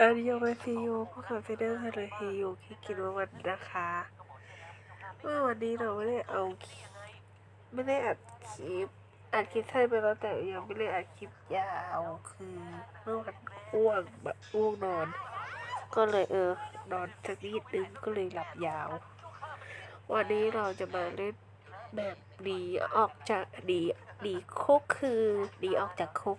อันนี้ยังไม่ซีโอพวกเขาเซเดอร์ทะเลเฮโยคิกินวันนะคะเมื่อวันนี้เราไม่ได้เอา ไม่ได้อัดคลิปอัดคลิปใช่ไปแล้วแต่ยังไม่ได้อัดคลิปยาวคือเมื่อวันอ้วงแบบอ้วงนอน ก็เลยเออนอนสักนิดนึงก็เลยหลับยาว วันนี้เราจะมาเล่นแบบหนีออกจากหนีหนีคุกคือหนีออกจากคุก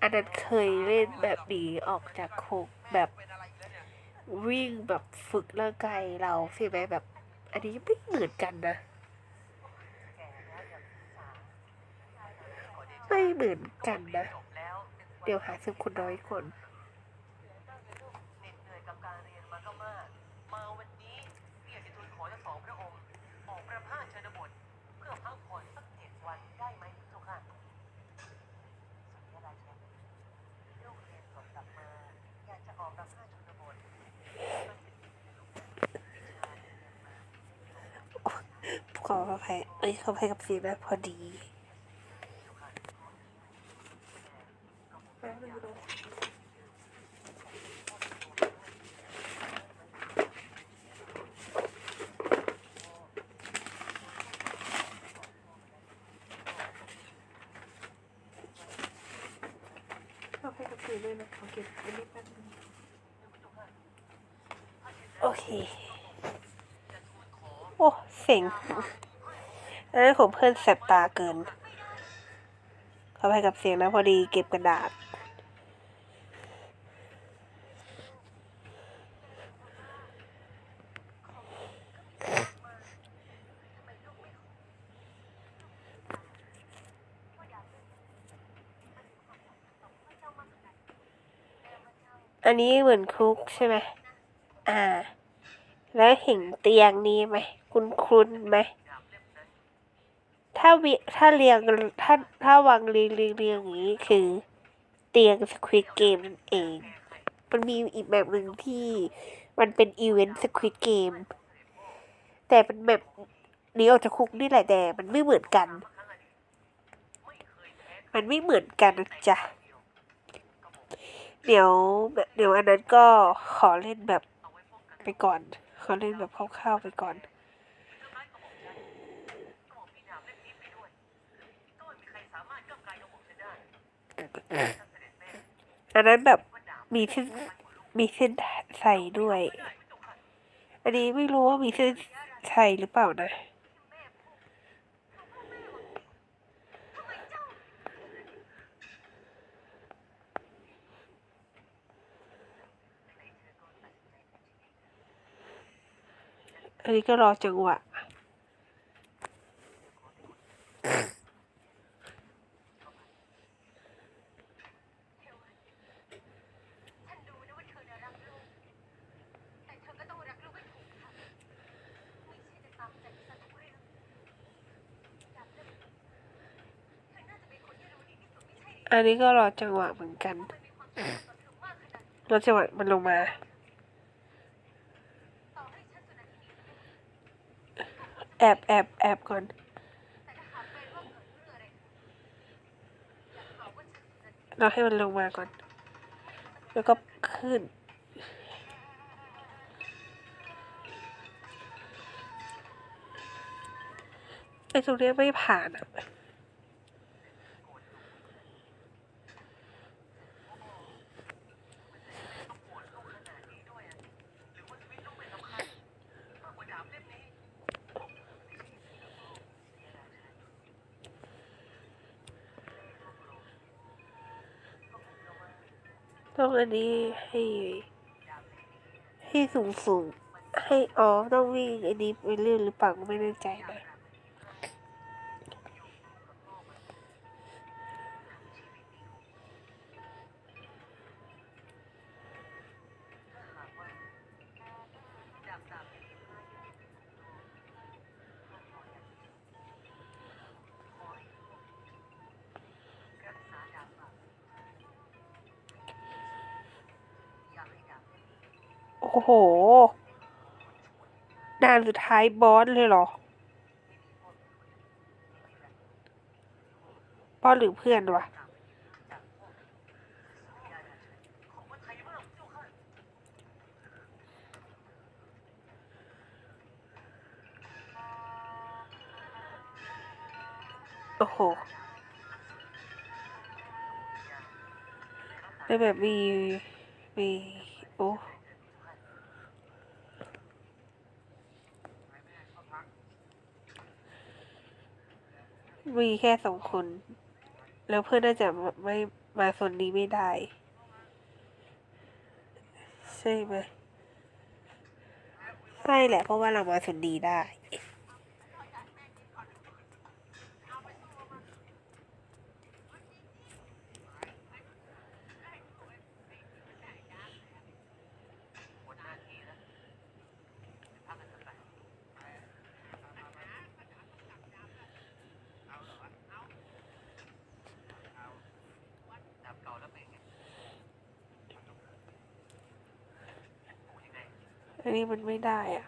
อันนั้นเคยเล่นแบบหนีออกจากคุกแบบวิ่งแบบฝึกร่างกายเราใช่ไหมแบบ อันนี้ไม่เหมือนกันนะ ไม่เหมือนกันนะ เดี๋ยวหาซื้อคนน้อยคน เหน็ดเหนื่อยกับการเรียนมาก็มาก มาวันนี้พี่อยากจะทูลขอทั้งสองพระองค์ ออกประพาสชนบท เพื่อพักผ่อนสักเจ็ดวันได้ไหมเจ้าค่ะสุริยราชันลูกเรียนจบกลับมา อยากจะออกประพาสชนบทมันเป็นสิ่งที่ลูกวิชาเรียนมา ข ออภัยเอ้ยขออภัยกับเสียงนะพอดีแป๊บนึงนะขออภัยกับเสียงด้วยนะขอเก็บอันนี้แป๊บนึงโอเค โอ้เสียง อันนั้นของเพื่อนแสบตาเกิน เขอไปกับเสียงนะพอดีเก็บกระดาษ อันนี้เหมือนคุกใช่ไหม อ่า แล้วเห็นเตียงนี้ไหม คุ้นคุ้นไหม ถ้าวิถ้าเรียงถ้าถ้าวางเรียงเรียงเรียงอย่างนี้คือ เตียงสควิตเกมนั่นเอง มันมีอีกแบบหนึ่งที่มันเป็นอีเวนต์สควิตเกมแต่เป็นแบบนี้ออกจากคุกนี่แหละแต่มันไม่เหมือนกัน มันไม่เหมือนกันนะจ๊ะเดี๋ยวแบบเดี๋ยวอันนั้นก็ขอเล่นแบบไปก่อน ขอเล่นแบบคร่าวๆไปก่อน อันนั้นแบบมีเส้นมีเส้นใส่ด้วย อันนี้ไม่รู้ว่ามีเส้นใส่หรือเปล่านะอันนี้ก็รอจังหวะ ฉันรู้นะว่าเธอน่ะรักลูก แต่เธอก็ต้องรักลูกให้ถูกทางไม่ใช่จะตามใจฉันทุกเรื่องจากเรื่องนี้เธอน่าจะเป็นคนที่รู้ดีที่สุดไม่ใช่หรื อันนี้ก็รอจังหวะเหมือนกัน รอจังหวะมันลงมา แอบแอบแอบก่อน เราให้มันลงมาก่อน แล้วก็ขึ้นไอ้ตรงนี้ไม่ผ่านอะ ต้องอันนี้ให้ให้สูงสูงให้อ๋อต้องวิ่งอันนี้ไปเรื่อยหรือเปล่าก็ไม่แน่ใจนะ โอ้โหด่านสุดท้ายบอสเลยเหรอ บอสหรือเพื่อนวะโอ้โหเป็นแบบมี มี โอ้ มีแค่สองคน แล้วเพื่อนน่าจะไม่มาส่วนนี้ไม่ได้ ใช่ไหมใช่แหละเพราะว่าเรามาส่วนดีได้ อันนี้มันไม่ได้อะ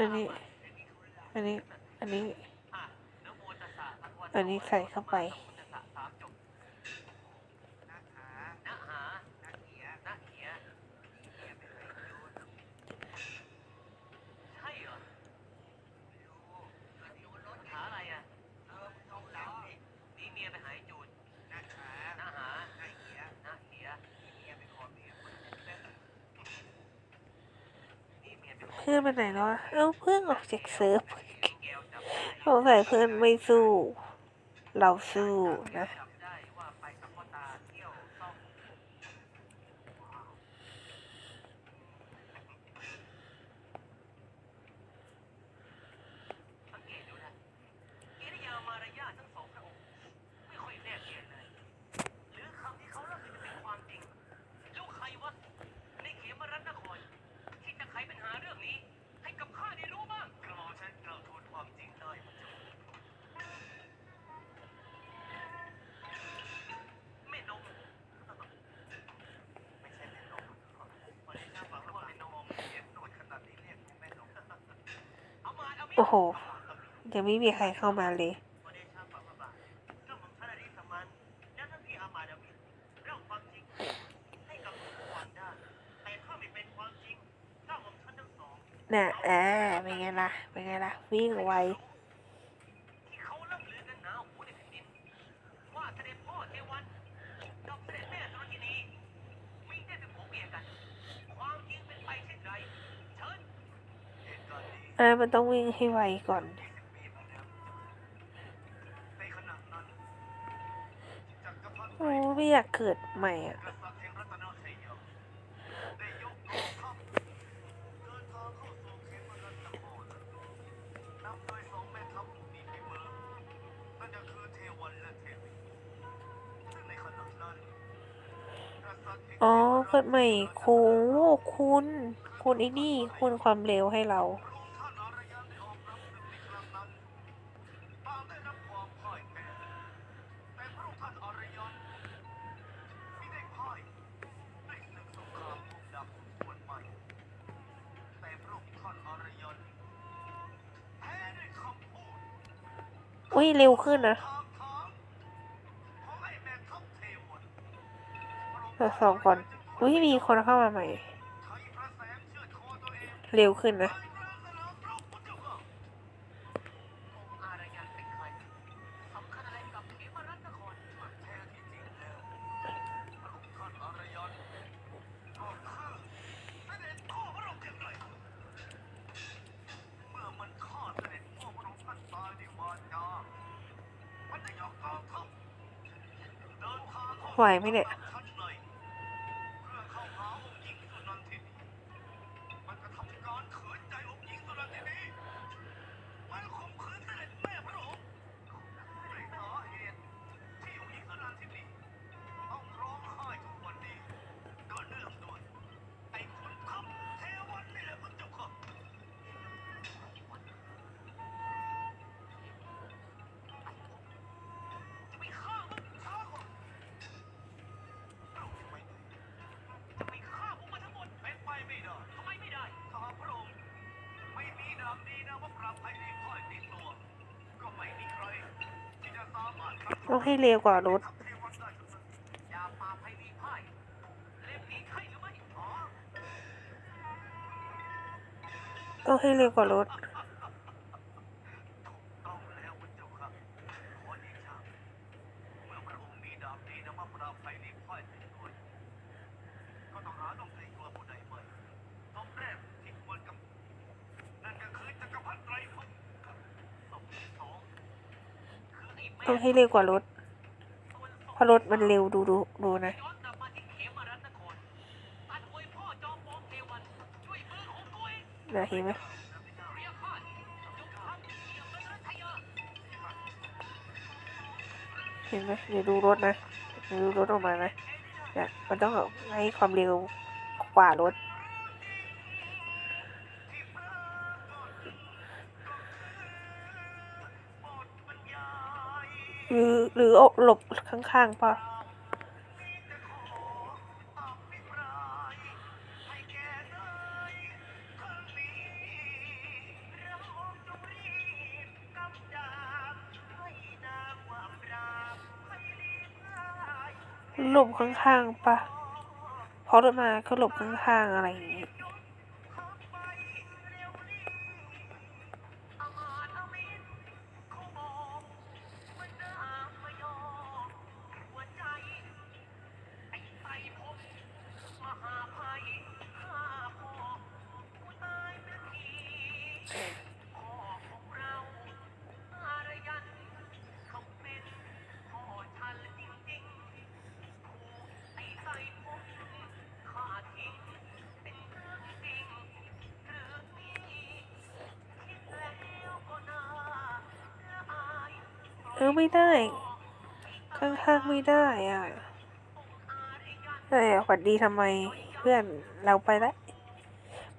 อันนี้ อันนี้ อันนี้ อันนี้ใส่เข้าไป พื่อนไปไหนแล้วเอ้าเพื่อนออกจากเซิร์ฟสงสัยเพื่อนไม่สู้ เราสู้นะ โอ้โห ยังไม่มีใครเข้ามาเลยน่ะอ่เป็นไงล่ะ เป็นไงล่ะ วิ่งไว อ่มันต้องวิ่งให้ไวก่อนโอ้ไม่อยากเกิดใหม่อะอ๋อเกิดใหม่คูณคุณ คุณไอ้นี่ คุณความเร็วให้เรา เร็วขึ้นนะสองก่อนอุ้ยมีคนเข้ามาใหม่ เร็วขึ้นนะ ไวยไหมเนี่ย ต้องให้เร็วกว่ารถ ต้องให้เร็วกว่ารถ ต้องแล้วพระเจ้าค่ะขอเดชะเมื่อพระองค์มีดาบดีนำมาปราบไพลีพ่ายเป็นด้วยก็ต้องหาต้องเกรงกลัวผู้ใดไม่ศพแรกที่ควรกับนั่นก็คือจักรพรรดิไตรภพศพที่สองคือไอ้แม่ ต้อง ให้เร็วกว่ารถเพราะรถมันเร็วดูดูดูนะนกลับมาที่เขมรัตนครตัดอวยพ่อจอมปลอมเทวันด้วยมือของตัวเองนะเห็นไหมเรียกข้าจงทำเกี่ยวกับรัชยาเห็นไหมเดี๋ยวดูรถนะเดี๋ยวดูรถออกมานะเนี่ยมันต้องให้ความเร็วกว่ารถ รือหรืออาหลบข้างๆป่ะหลบข้างๆป่ะพอรถมาก็หลบข้างๆอะไรอย่างงี้ ออไม่ได้ ข้างๆไม่ได้อะแต่หวัดดีทำไมเพื่อนเราไปแล้ว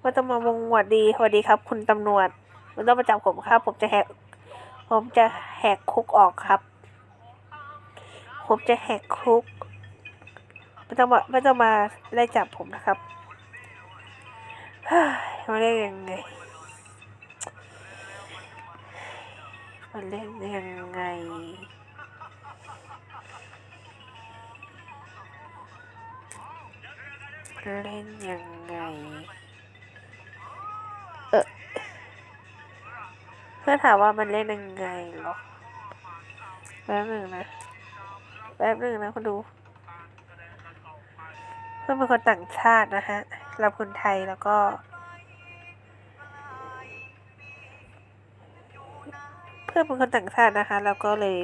ว่าต้องมาวงหวัดดีหวัดดีครับ คุณตำรวจมันต้องมาจับผมครับ ผมจะแหก ผมจะแหกคุกออกครับ ผมจะแหกคุกไม่ต้องมาไม่ต้องมาไล่จับผมนะครับเฮ้ยมาเล่นยังไง มันเล่นยังไง เล่นยังไง เออเพื่อนถามว่ามันเล่นยังไงหรอ แป๊บหนึ่งนะ แป๊บหนึ่งนะคุณดู เพื่อนเป็นคนต่างชาตินะฮะเราคนไทยแล้วก็ พื่อนเป็นคนต่างชาตินะคะแล้วก็เลย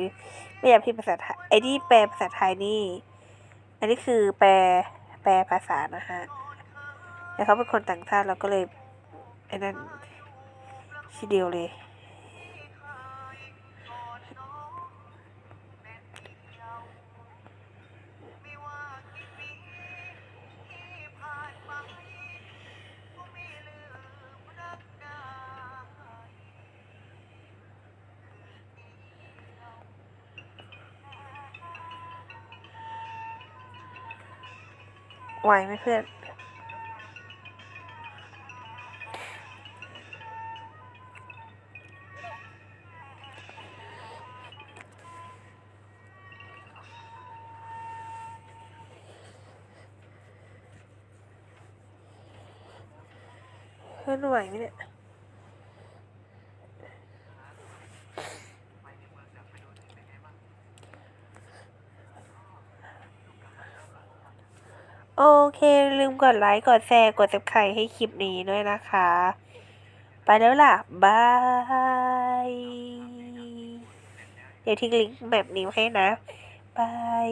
ไม่อยากพิมพ์ภาษาไทยไอ้ที่แปลภาษาไทยนี่ อันนี้คือแปลแปลภาษานะฮะแต่เขาเป็นคนต่างชาติเราก็เลยไอ้นั่นทีเดียวเลย ไหวไหมเพื่อน เพื่อนไหวไหมเนี่ย เค ลืมกดไลค์ กดแชร์ กด subscribe ให้คลิปนี้ด้วยนะคะ ไปแล้วล่ะ บาย เดี๋ยวทิ้งลิงก์แบบนี้ไว้ให้นะ บาย